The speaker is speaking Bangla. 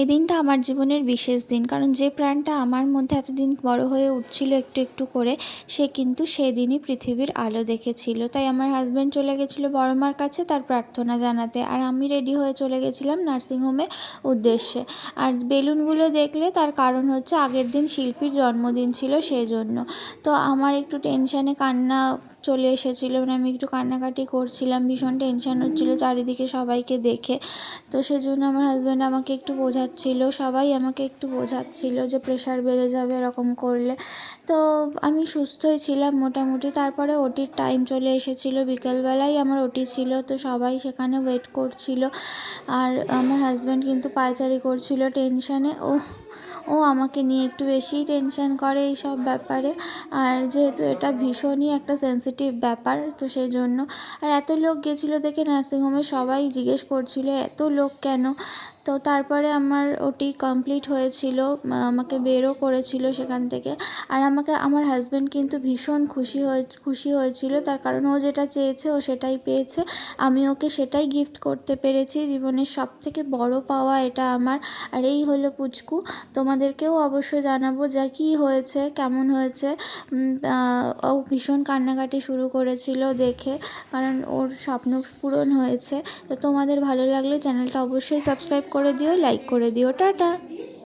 এই দিনটা আমার জীবনের বিশেষ দিন। কারণ যে প্রাণটা আমার মধ্যে এতদিন বড় হয়ে উঠছিল একটু একটু করে, সে কিন্তু সেদিনই পৃথিবীর আলো দেখেছিল। তাই আমার হাজব্যান্ড চলে গেছিল বড় মার কাছে তার প্রার্থনা জানাতে। আর আমি রেডি হয়ে চলে গেছিলাম নার্সিংহোমের উদ্দেশ্যে। আর বেলুনগুলো দেখলে তার কারণ হচ্ছে আগের দিন শিল্পীর জন্মদিন ছিল সেই জন্য তো আমার একটু টেনশানে কান্না চলে এসেছিল। মানে আমি একটু কান্নাকাটি করছিলাম, ভীষণ টেনশান হচ্ছিল চারিদিকে সবাইকে দেখে। তো সেজন্য আমার হাজব্যান্ড আমাকে একটু বোঝাচ্ছিলো সবাই আমাকে একটু বোঝাচ্ছিলো যে প্রেশার বেড়ে যাবে এরকম করলে। তো আমি সুস্থই ছিলাম মোটামুটি। তারপরে ওটির টাইম চলে এসেছিল। বিকেলবেলায় আমার ওটি ছিল, তো সবাই সেখানে ওয়েট করছিল। আর আমার হাজব্যান্ড কিন্তু পায়চারি করছিল টেনশানে ও ও আমাকে নিয়ে একটু বেশিই টেনশান করে এই সব ব্যাপারে। আর যেহেতু এটা ভীষণই একটা সেন্সিটিভ ব্যাপার, তো সেই জন্য আর এত লোক গেছিল দেখে নার্সিংহোমে সবাই জিজ্ঞেস করছিল, এত লোক কেন? তো তারপরে আমার ওটি কমপ্লিট হয়েছিল আমাকে বেরও করেছিল সেখান থেকে। আর আমাকে, আমার হাজব্যান্ড কিন্তু ভীষণ খুশি হয়ে, খুশি হয়েছিল। তার কারণ ও যেটা চেয়েছে ও সেটাই পেয়েছে। আমি ওকে সেটাই গিফট করতে পেরেছি। জীবনের সব থেকে বড় পাওয়া এটা আমার। আর এই হলো পুচকু। তোমাদেরকেও অবশ্যই জানাব যে কী হয়েছে, কেমন হয়েছে। ও ভীষণ কান্নাকাটি শুরু করেছিল দেখে, কারণ ওর স্বপ্ন পূরণ হয়েছে। তো তোমাদের ভালো লাগলে চ্যানেলটা অবশ্যই সাবস্ক্রাইব করে দিও লাইক করে দিও টাটা।